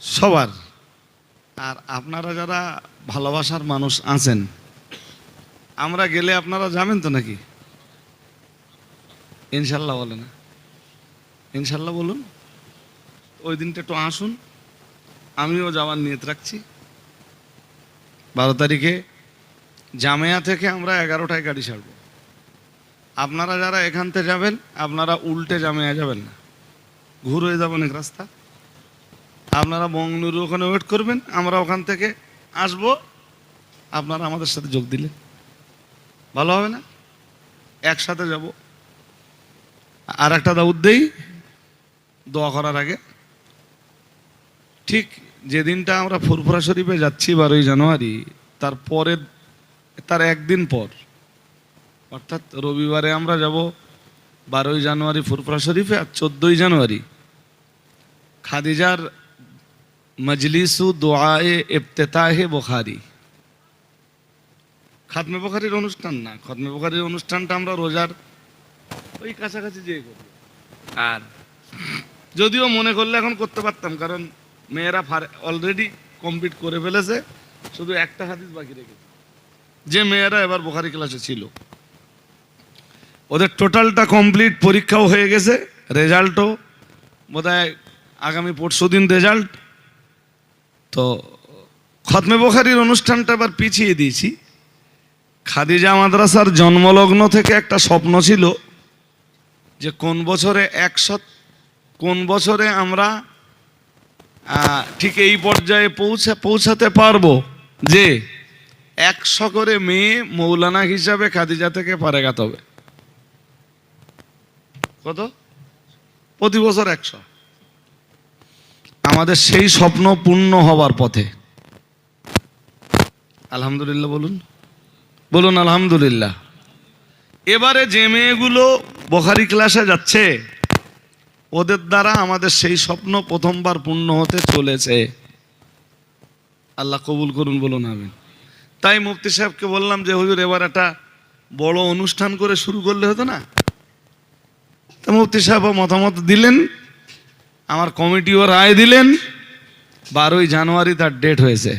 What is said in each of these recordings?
সবার। আর আপনারা যারা ভালোবাসার মানুষ আছেন, আমরা গেলে আপনারা যাবেন তো নাকি? ইনশাল্লাহ বলে না। ইনশাল্লাহ বলুন। ওই দিনটা একটু আসুন। আমিও যাওয়ার নিয়ত রাখছি। বারো তারিখে জামেয়া থেকে আমরা এগারোটায় গাড়ি ছাড়ব। আপনারা যারা এখান থেকে যাবেন, আপনারা উল্টে জামেয়া যাবেন না। ঘুরে যাবেন এক রাস্তা। আপনারা বঙ্গনুর ওখানে ওয়েট করবেন, আমরা ওখান থেকে আসব। আপনারা আমাদের সাথে যোগ দিলে। ভালো হবে না? একসাথে যাব। আর একটা দাউদ দেই, দোয়া করার আগে। ঠিক যেদিনটা আমরা ফুরফুরা শরীফে যাচ্ছি বারোই জানুয়ারি, তার পরে, তার একদিন পর, অর্থাৎ রবিবারে আমরা যাব বারোই জানুয়ারি ফুরফুরা শরীফে আর চোদ্দোই জানুয়ারি। খাদিজার মজলিসু দোয়ায়ে ইফতেতাহে বোখারি। খাতমে বোখারির অনুষ্ঠান না, খাতমে বোখারির অনুষ্ঠানটা আমরা রোজার ওই কাছাকাছি যেয়ে করব। আর যদিও মনে করলে এখন করতে পারতাম, কারণ মেয়েরা অলরেডি কমপ্লিট করে ফেলেছে, শুধু একটা হাদিস বাকি রেখেছে যে মেয়েরা এবার বোখারি ক্লাসে ছিল। ওদের টোটালটা কমপ্লিট পরীক্ষাও হয়ে গেছে রেজাল্টও বোধহয় আগামী পরশু দিন রেজাল্ট তো খতমে বোখারির অনুষ্ঠানটা এবার পিছিয়ে দিয়েছি। খাদিজা মাদ্রাসার জন্মলগ্ন থেকে একটা স্বপ্ন ছিল যে কোন বছরে একশো কোন বছরে আমরা ঠিক এই পর্যায়ে পৌঁছা, পৌঁছাতে পারব যে একশো করে মেয়ে মৌলানা হিসাবে খাদিজা থেকে পারেগাত হবে কত? প্রতি বছর একশো। আমাদের সেই স্বপ্ন পূর্ণ হবার পথে। আলহামদুলিল্লাহ বলুন। বলুন আলহামদুলিল্লাহ। এবারে যে মেয়েগুলো বখারি ক্লাসে যাচ্ছে, ওদের দ্বারা আমাদের সেই স্বপ্ন প্রথমবার পূর্ণ হতে চলেছে। আল্লাহ কবুল করুন, বলুন আমিন। তাই মুফতি সাহেবকে বললাম যে, হুজুর, এবার একটা বড় অনুষ্ঠান করে শুরু করলে হতো না? তো মুফতি সাহেব মতামত দিলেন। আমার কমিটিও রায় দিলেন, বারোই জানুয়ারি তার ডেট হয়েছে।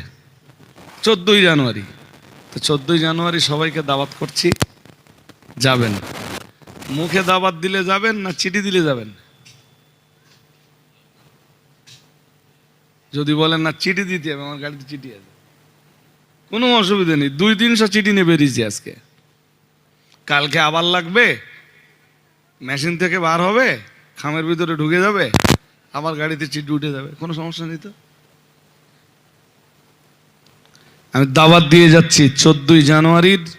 চোদ্দোই জানুয়ারি। তো চোদ্দোই জানুয়ারি সবাইকে দাওয়াত করছি, যাবেন। মুখে দাওয়াত দিলে যাবেন না চিঠি দিলে যাবেন? যদি বলেন, না, চিঠি দিতে হবে, আমার গাড়িতে চিঠি আছে। কোনো অসুবিধা নেই, দুই তিনশো চিঠি নিয়ে বেরিয়েছি আজকে। কালকে আবার লাগবে, মেশিন থেকে বার হবে, খামের ভিতরে ঢুকে যাবে। আবার গাড়িতে চিঠি উঠে যাবে। কোনো সমস্যা নেই তো? আমি দাওয়াত দিয়ে যাচ্ছি, চোদ্দই জানুয়ারির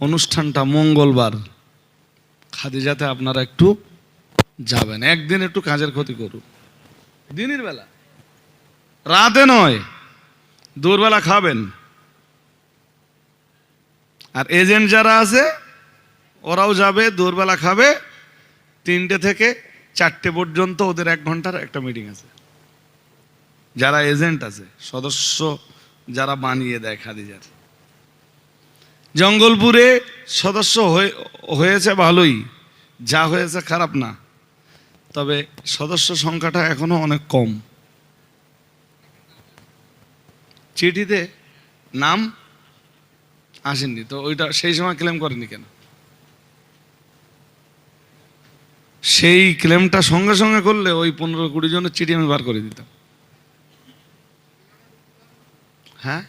অনুষ্ঠানটা মঙ্গলবার। খাদিজাতে আপনারা একটু যাবেন, একদিন একটু কাজের ক্ষতি করুন। দিনের বেলা। রাতে নয় দূরবেলা খাবেন। আর এজেন্ট যারা আছে, ওরাও যাবে দূরবেলা খাবে, তিনটে থেকে চারটে পর্যন্ত ওদের এক ঘণ্টার একটা মিটিং আছে। যারা এজেন্ট আছে, সদস্য যারা বানিয়ে দেয় খাদিজার। জঙ্গলপুরে সদস্য হয়ে- হয়েছে ভালোই, যা হয়েছে খারাপ না। তবে সদস্য সংখ্যাটা এখনও অনেক কম। চিঠিতে নাম আসেননি, তো ওইটা সেই সময় ক্লেম করেনি কেন? সেই ক্লেমটা সঙ্গে সঙ্গে করলে ওই পনেরো কুড়ি জনের চিঠি আমি বার করে দিতাম। হ্যাঁ?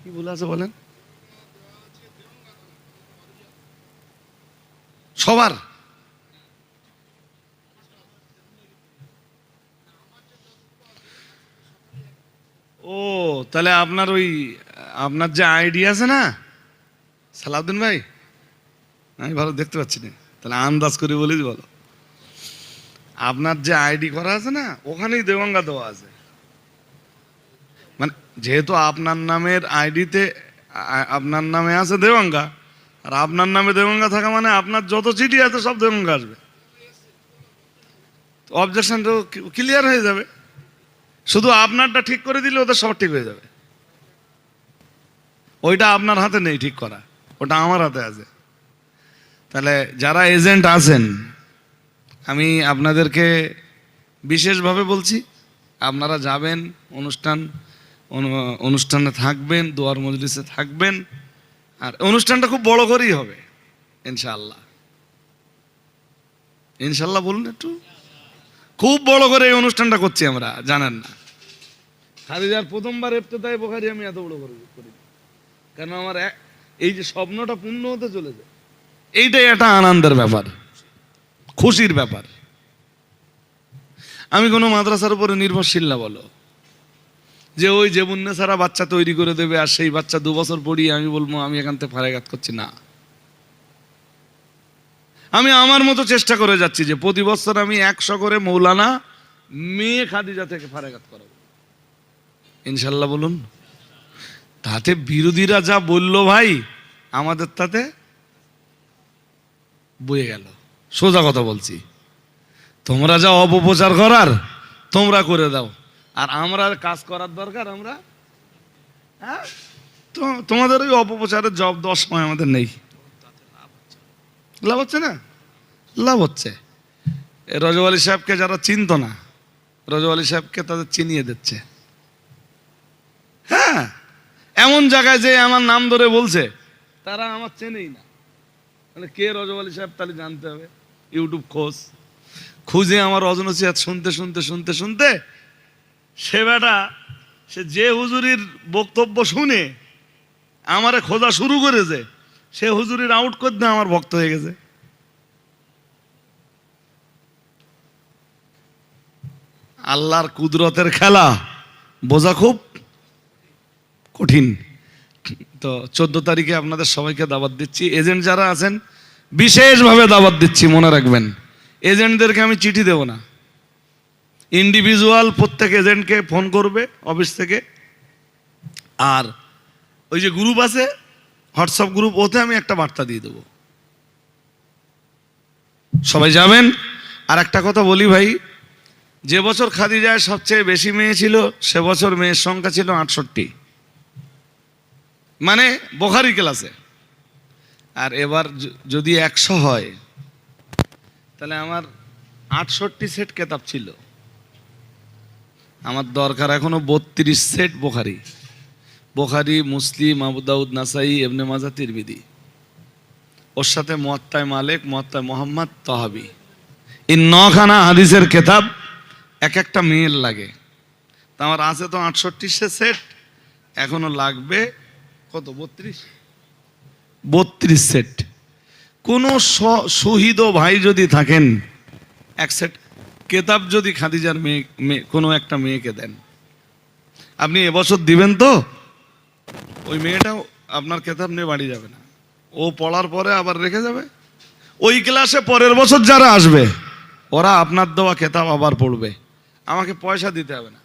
কি বলে আছে বলেন? সবার? ও, তাহলে আপনার ওই, আপনার যে আইডি আছে না, সালাউদ্দিন ভাই? আমি ভালো দেখতে পাচ্ছি না। তাহলে আন্দাজ করে বলেছি বলো। আপনার যে আইডি করা আছে না, ওখানেই দেওয়াঙ্গা দেওয়া আছে। মানে যেহেতু আপনার নামের আইডিতে আপনার নামে আছে দেওয়াঙ্গা, আর আপনার নামে দেওয়াঙ্গা থাকা মানে আপনার যত চিঠি আছে সব দেওয়াঙ্গা আসবে। অবজেকশনটা ক্লিয়ার হয়ে যাবে। শুধু আপনারটা ঠিক করে দিলে ওদের সব ঠিক হয়ে যাবে। ওইটা আপনার হাতে নেই ঠিক করা, ওটা আমার হাতে আছে। তাহলে যারা এজেন্ট আছেন, আমি আপনাদেরকে বিশেষভাবে বলছি, আপনারা যাবেন, অনুষ্ঠান অনুষ্ঠানে থাকবেন, দোয়ার মজলিসে থাকবেন, আর অনুষ্ঠানটা খুব বড় করেই হবে ইনশাল্লাহ ইনশাল্লাহ বলুন একটু। খুব বড় করে এই অনুষ্ঠানটা করছি আমরা, জানেন না। খাদিজার প্রথমবার এফতেদায় বোখারি আমি এত বড় করে করি। কেন আমার এই যে স্বপ্নটা পূর্ণ হতে চলেছে এইটাই একটা আনন্দের ব্যাপার, খুশির ব্যাপার। আমি কোনো মাদ্রাসার উপরে নির্ভরশীল না, বলো। যে ওই যে সারা বাচ্চা তৈরি করে দেবে আর সেই বাচ্চা দু বছর পড়িয়ে আমি বলব, আমি এখান থেকে ফারাগাত করছি, না। আমি আমার মতো চেষ্টা করে যাচ্ছি যে প্রতি বছর আমি একশো করে মৌলানা মেয়ে খাদিজা থেকে ফারাগাত করাবো। ইনশাল্লাহ বলুন। তাতে বিরোধীরা যা বলল ভাই, আমাদের তাতে বয়ে গেল। সোজা কথা বলছি। তোমরা যা অপপ্রচার করার, তোমরা করে দাও। আর আমরা কাজ করার দরকার, আমরা? হ্যাঁ? তোমাদের ওই অপপ্রচারের জব দেওয়ার সময় আমাদের নেই। লাভ হচ্ছে না? লাভ হচ্ছে। রজব সাহেবকে যারা চিনত না, রজব সাহেবকে তাদের চিনিয়ে দিচ্ছে। হ্যাঁ? এমন জায়গায় যে আমার নাম ধরে বলছে, তারা আমার চেনেই না। মানে কে রজব আলী সাহেব তাহলে জানতে হবে? ইউটিউব খোঁজ। খুঁজে আমার অজনসিহাত শুনতে শুনতে শুনতে শুনতে সে বেটা, সে যে হুজুরির বক্তব্য শুনে আমারে খোঁজা শুরু করেছে, সে হুজুরির আউট করতে আমার ভক্ত হয়ে গেছে। আল্লাহর কুদরতের খেলা বোঝা খুব কঠিন। তো চোদ্দ তারিখে আপনাদের সবাইকে দাওয়াত দিচ্ছি। এজেন্ট যারা আছেন, বিশেষভাবে দাওয়াত দিচ্ছি, মনে রাখবেন। এজেন্টদেরকে আমি চিঠি দেব না। ইন্ডিভিজুয়াল প্রত্যেক এজেন্টকে ফোন করবে অফিস থেকে। আর ওই যে গ্রুপ আছে হোয়াটসঅ্যাপ গ্রুপ ওতে আমি একটা বার্তা দিয়ে দেবো। সবাই যাবেন? আর একটা কথা বলি ভাই, যে বছর খাদিজায় সবচেয়ে বেশি মেয়ে ছিল, সে বছর মেয়ের সংখ্যা ছিল আটষট্টি। মানে বোখারি ক্লাসে। আর এবার যদি একশো হয়, তাহলে আমার আটষট্টি সেট কেতাব ছিল। আমার দরকার এখনও বত্রিশ সেট বোখারি। বোখারি, মুসলিম, আবু দাউদ, নাসাই এবনে মাজা তিরবিদি ওর সাথে মোয়াত্তায় মালিক মোয়াত্তায় মোহাম্মদ, তহাবি। এই নখানা হাদিসের কেতাব এক একটা মেয়ের লাগে। তা আমার আছে তো আটষট্টি সেট, এখনও লাগবে কত, বত্রিশ? বত্রিশ সেট কোনো শহীদ ভাই যদি থাকেন, এক সেট কেতাব যদি খাদিজার মেয়ে মেয়ে, কোনো একটা মেয়েকে দেন। আপনি এবছর দিবেন তো? ওই মেয়েটাও আপনার কেতাব নিয়ে বাড়ি যাবে না। ও পড়ার পরে আবার রেখে যাবে? ওই ক্লাসে পরের বছর যারা আসবে, ওরা আপনার দেওয়া কেতাব আবার পড়বে। আমাকে পয়সা দিতে হবে না।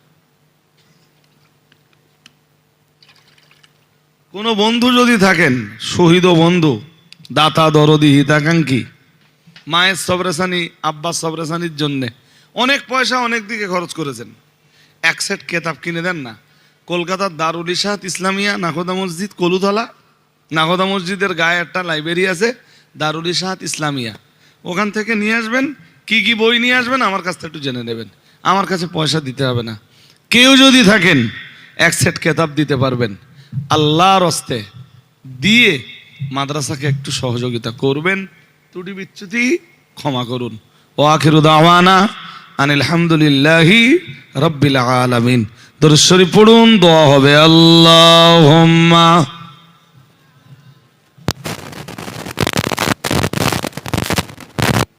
কোনো বন্ধু যদি থাকেন, শহীদ বন্ধু, দাতা, দরদি, হিতাকাঙ্ক্ষী, মায়ের সবরেসানি আব্বাস সবরেসানির জন্যে অনেক পয়সা, অনেক দিকে খরচ করেছেন। এক সেট কেতাব কিনে দেন না। কলকাতার দারুল ইসাহাত ইসলামিয়া, নাগদা মসজিদ, কলুতলা, নাগদা মসজিদের গায়ে একটা লাইব্রেরি আছে, দারুল ইসাহাত ইসলামিয়া। ওখান থেকে নিয়ে আসবেন, কি কি বই নিয়ে আসবেন, আমার কাছ থেকে একটু জেনে নেবেন। আমার কাছে পয়সা দিতে হবে না। কেউ যদি থাকেন, এক সেট কেতাব দিতে পারবেন। আল্লাহর হস্তে দিয়ে মাদ্রাসাকে একটু সহযোগিতা করবেন। ত্রুটি বিচ্যুতি ক্ষমা করুন। ও আখিরু দাওয়ানা আনিল হামদুলিল্লাহি রব্বিল আলমিন। দরশ্বরী পড়ুন, দোয়া হবে আল্লাহ